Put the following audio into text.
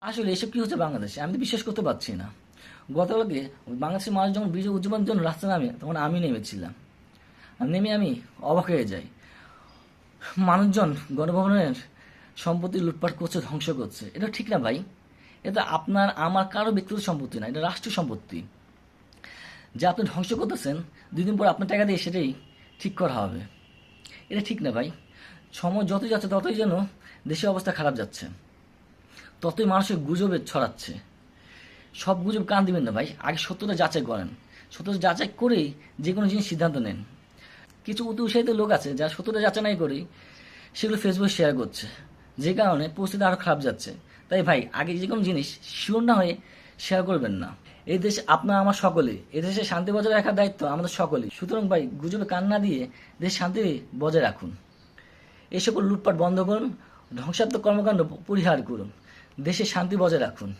আসলে এসব কি হচ্ছে বাংলাদেশে? আমি তো বিশ্বাস করতে পারছি না। গতকালকে বাংলাদেশের মানুষ যখন বিজয় উদযাপনের জন্য রাস্তা নামে, তখন আমি নেমেছিলাম। নেমে আমি অবাক হয়ে যাই। মানুষজন গণভবনের সম্পত্তি লুটপাট করছে, ধ্বংস করছে। এটা ঠিক না ভাই। এটা আপনার, আমার কারও ব্যক্তিগত সম্পত্তি না, এটা রাষ্ট্রীয় সম্পত্তি। যে আপনি ধ্বংস করতেছেন দুদিন পর আপনার টাকা দিয়ে সেটাই ঠিক করা হবে। এটা ঠিক না ভাই। সময় যতই যাচ্ছে, ততই যেন দেশের অবস্থা খারাপ যাচ্ছে। ততই মানুষের গুজবে ছড়াচ্ছে। সব গুজব কান দিবেন না ভাই। আগে সত্যটা যাচাই করেন। সত্যটা যাচাই করেই যে কোনো জিনিস সিদ্ধান্ত নেন। কিছু অতি উৎসাহিত লোক আছে যারা সত্যটা যাচাই নাই করেই সেগুলো ফেসবুকে শেয়ার করছে। যে কারণে পরিস্থিতি আরও খারাপ যাচ্ছে। তাই ভাই, আগে যে কোনো জিনিস শিওর না হয়ে শেয়ার করবেন না। এই দেশ আপনার, আমার সকলে এদেশে শান্তি বজায় রাখার দায়িত্ব আমাদের সকলে সুতরাং ভাই, গুজবে কান না দিয়ে দেশ শান্তি বজায় রাখুন। এই সকল লুটপাট বন্ধ করুন। ধ্বংসাত্মক কর্মকাণ্ড পরিহার করুন। দেশে শান্তি বজায় রাখুন।